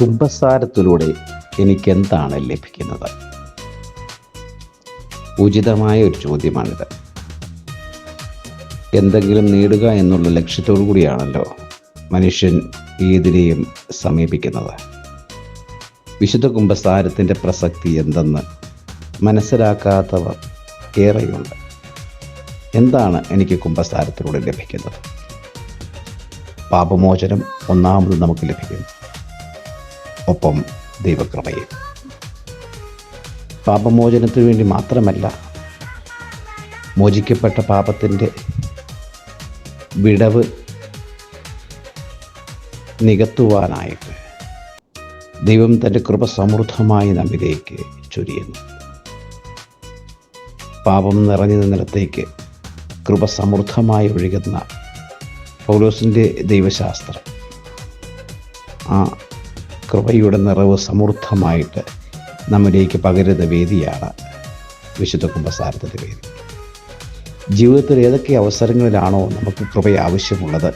കുംഭസാരത്തിലൂടെ എനിക്കെന്താണ് ലഭിക്കുന്നത്? ഉചിതമായ ഒരു ചോദ്യമാണിത്. എന്തെങ്കിലും നേടുക എന്നുള്ള ലക്ഷ്യത്തോടു കൂടിയാണല്ലോ മനുഷ്യൻ ഏതിനെയും സമീപിക്കുന്നത്. വിശുദ്ധ കുംഭസാരത്തിന്റെ പ്രസക്തി എന്തെന്ന് മനസ്സിലാക്കാത്തവർ ഏറെയുണ്ട്. എന്താണ് എനിക്ക് കുംഭസാരത്തിലൂടെ ലഭിക്കുന്നത്? പാപമോചനം ഒന്നാമത് നമുക്ക് ലഭിക്കുന്നു. ഒപ്പം ദൈവകൃപയും. പാപമോചനത്തിനു വേണ്ടി മാത്രമല്ല മോചിക്കപ്പെട്ട പാപത്തിന്റെ വിടവ് നികത്തുവാനായിട്ട് ദൈവം തന്റെ കൃപ സമൃദ്ധമായി നമ്മിലേക്ക് ചൊരിയുന്നു. പാപം നിറഞ്ഞു നിന്നിടത്തേക്ക് കൃപ സമൃദ്ധമായി ഒഴുകുന്ന പൗലോസിന്റെ ദൈവശാസ്ത്രം. ആ കൃപയുടെ നിറവ് സമൃദ്ധമായിട്ട് നമ്മിലേക്ക് പകരുന്ന വേദിയാണ് വിശുദ്ധ കുംഭസാരത്തിന്റെ വേദി. ജീവിതത്തിൽ ഏതൊക്കെ അവസരങ്ങളിലാണോ നമുക്ക് കൃപ ആവശ്യമുള്ളത്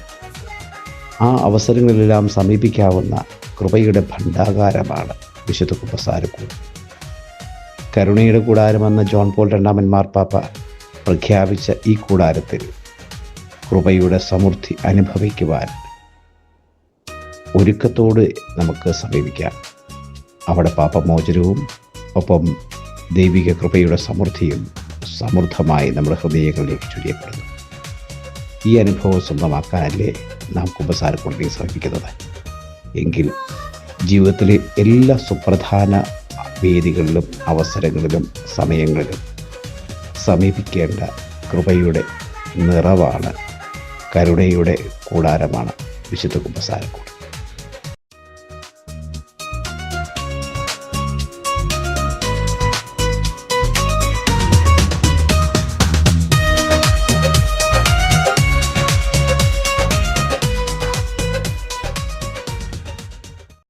ആ അവസരങ്ങളിലെല്ലാം സമീപിക്കാവുന്ന കൃപയുടെ ഭണ്ഡാകാരമാണ് വിശുദ്ധ കുംഭസാരക്കൂട് കരുണയുടെ കൂടാരമെന്ന ജോൺ പോൾ രണ്ടാമൻ മാർപ്പാപ്പ പ്രഖ്യാപിച്ച ഈ കൂടാരത്തിൽ കൃപയുടെ സമൃദ്ധി അനുഭവിക്കുവാൻ ഒരുക്കത്തോട് നമുക്ക് സമീപിക്കാം. അവിടെ പാപമോചനവും ഒപ്പം ദൈവിക കൃപയുടെ സമൃദ്ധിയും സമൃദ്ധമായി നമ്മുടെ ഹൃദയങ്ങളിലേക്ക് ചുരിയപ്പെടുന്നു. ഈ അനുഭവം സ്വന്തമാക്കാനല്ലേ നാം കുമ്പസാരക്കൊണ്ടേ ശ്രമിക്കുന്നത്? എങ്കിൽ ജീവിതത്തിലെ എല്ലാ സുപ്രധാന വേദികളിലും അവസരങ്ങളിലും സമയങ്ങളിലും സമീപിക്കേണ്ട കൃപയുടെ നിറവാണ് കരുണയുടെ കൂടാരമാണ് വിശുദ്ധ കുമ്പസാരക്കൂട്.